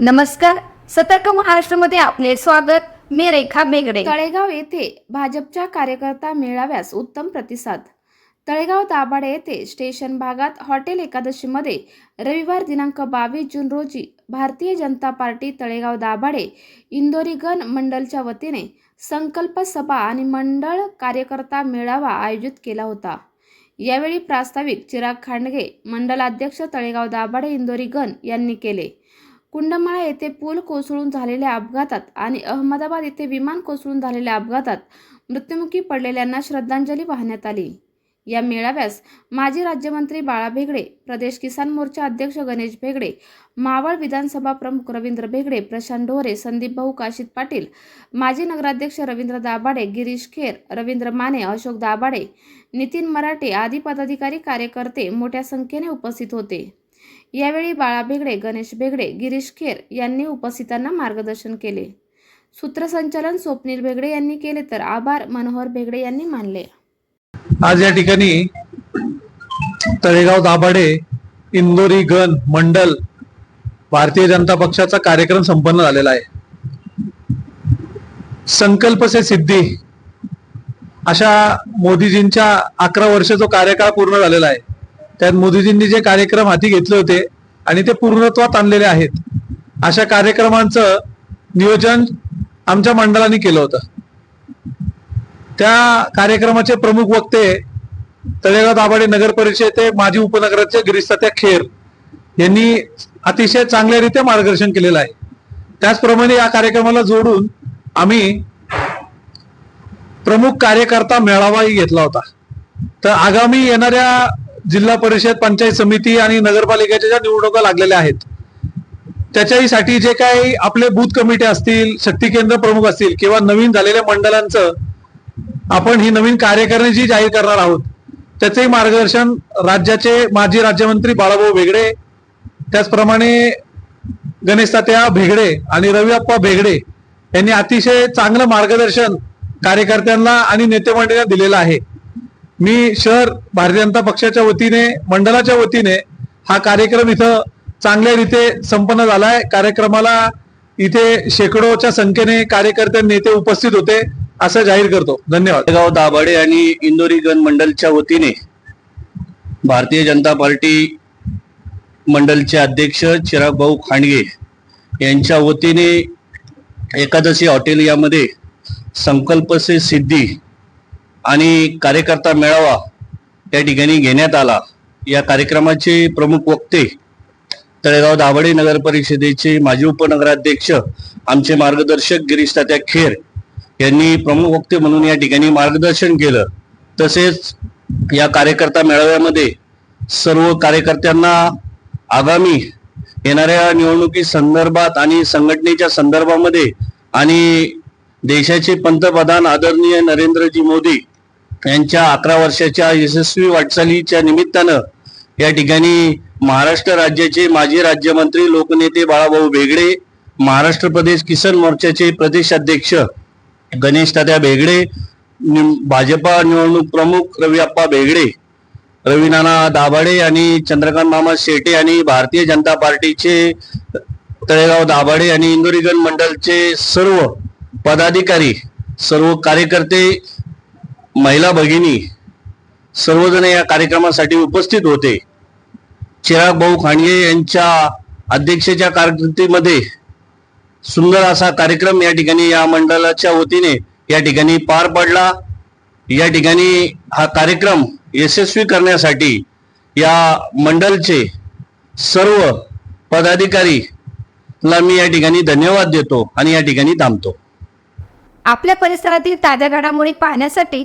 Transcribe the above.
नमस्कार. सतर्क महाराष्ट्रामध्ये आपले स्वागत. मी रेखा बेगडे. तळेगाव येथे भाजपच्या कार्यकर्ता मेळाव्यास उत्तम प्रतिसाद. तळेगाव दाभाडे येथे स्टेशन भागात हॉटेल एकादशीमध्ये रविवार दिनांक बावीस जून रोजी भारतीय जनता पार्टी तळेगाव दाभाडे इंदोरीगण मंडलच्या वतीने संकल्प सभा आणि मंडळ कार्यकर्ता मेळावा आयोजित केला होता. यावेळी प्रास्ताविक चिराग खांडगे मंडलाध्यक्ष तळेगाव दाभाडे इंदोरीगण यांनी केले. कुंडमाळा येथे पूल कोसळून झालेल्या अपघातात आणि अहमदाबाद येथे विमान कोसळून झालेल्या अपघातात मृत्युमुखी पडलेल्यांना श्रद्धांजली वाहण्यात आली. या मेळाव्यास माजी राज्यमंत्री बाळा भेगडे प्रदेश किसान मोर्चा अध्यक्ष गणेश भेगडे मावळ विधानसभा प्रमुख रवींद्र भेगडे प्रशांत ढोरे संदीप भाऊ काशीत पाटील माजी नगराध्यक्ष रवींद्र दाभाडे गिरीश खेर रवींद्र माने अशोक दाभाडे नितीन मराठे आदी पदाधिकारी कार्यकर्ते मोठ्या संख्येने उपस्थित होते. यावेळी बाळा भेगडे गणेश भेगडे गिरीश खेर यांनी उपस्थितांना मार्गदर्शन केले. सूत्रसंचालन स्वप्नील भेगडे यांनी केले तर आभार मनोहर भेगडे यांनी मानले. आज या ठिकाणी तळेगाव दाभाडे इंदोरी गण मंडल भारतीय जनता पक्षाचा कार्यक्रम संपन्न झालेला आहे. संकल्प से सिद्धी अशा मोदीजींच्या अकरा वर्ष जो कार्यकाळ पूर्ण झालेला आहे त्यात मोदीजींनी जे कार्यक्रम हाती घेतले होते आणि ते पूर्णत्वात आणलेले आहेत. अशा कार्यक्रमांचं नियोजन आमच्या मंडळाने केलं होतं. त्या कार्यक्रमाचे प्रमुख वक्ते तळेगाव दाभाडे नगर परिषदेचे माजी उपनगराचे गिरीश सत्या खेर यांनी अतिशय चांगल्यारीत्या मार्गदर्शन केलेलं आहे. त्याचप्रमाणे या कार्यक्रमाला जोडून आम्ही प्रमुख कार्यकर्ता मेळावाही घेतला होता. तर आगामी येणाऱ्या जिल्हा परिषद पंचायत समिती आणि नगरपालिकेच्या ज्या निवडणुका लागलेल्या आहेत त्याच्यासाठी जे काही आपले बूथ कमिटी असतील शक्ती केंद्र प्रमुख असतील किंवा नवीन झालेल्या मंडळांचं आपण ही नवीन कार्यकारिणी जी जाहीर करणार आहोत त्याचेही मार्गदर्शन राज्याचे माजी राज्यमंत्री बाळाभाऊ भेगडे त्याचप्रमाणे गणेश तात्या भेगडे आणि रविअप्पा भेगडे यांनी अतिशय चांगलं मार्गदर्शन कार्यकर्त्यांना आणि नेते मंडळींना दिलेलं आहे. मी शहर भारतीय जनता पक्षाच्या वतीने मंडळाच्या वतीने हा कार्यक्रम इथं चांगल्या रीते संपन्न झालाय. कार्यक्रमाला इथे शेकडोच्या संख्येने कार्यकर्ते नेते उपस्थित होते असं जाहीर करतो. धन्यवाद. गाव दाभाडे आणि इंदोरी गण मंडलच्या वतीने भारतीय जनता पार्टी मंडलचे अध्यक्ष चिराग भाऊ खांडगे यांच्या वतीने एकादशी हॉटेल यामध्ये संकल्प से सिद्धी आणि कार्यकर्ता मेळावा या ठिकाणी घेण्यात आला. या कार्यक्रमाचे प्रमुख वक्ते तळेगाव दाभाडे नगर परिषदेचे माजी उपनगराध्यक्ष आमचे मार्गदर्शक गिरीश तात्या खेर यांनी प्रमुख वक्ते म्हणून या ठिकाणी मार्गदर्शन केलं. तसेच या कार्यकर्ता मेळाव्यामध्ये सर्व कार्यकर्त्यांना आगामी येणाऱ्या निवडणुकी संदर्भात आणि संघटनेच्या संदर्भामध्ये आणि देशाचे पंतप्रधान आदरणीय नरेंद्रजी मोदी यांच्या अकरा वर्षाच्या यशस्वी वाटचालीच्या निमित्तानं या ठिकाणी महाराष्ट्र राज्याचे माजी राज्यमंत्री लोकनेते बाळाभाऊ भेगडे महाराष्ट्र प्रदेश किसान मोर्चाचे प्रदेशाध्यक्ष गणेश तात्या भेगडे भाजपा निवडणूक प्रमुख रविअप्पा भेगडे रवीनाना दाभाडे आणि चंद्रकांत मामा शेटे आणि भारतीय जनता पार्टीचे तळेगाव दाभाडे आणि इंदोरीगण मंडलचे सर्व पदाधिकारी सर्व कार्यकर्ते महिला भगिनी सर्वजण या कार्यक्रमासाठी उपस्थित होते. चिराग भाऊ खांडगे यांच्या अध्यक्षेच्या कारकिर्दीमध्ये सुंदर असा कार्यक्रम या ठिकाणी या मंडळाच्या वतीने या ठिकाणी पार पडला. या ठिकाणी हा कार्यक्रम यशस्वी करण्यासाठी या मंडलचे सर्व पदाधिकारी ला मी या ठिकाणी धन्यवाद देतो आणि या ठिकाणी थांबतो. आपल्या परिसरातील ताज्या घडामोडी पाहण्यासाठी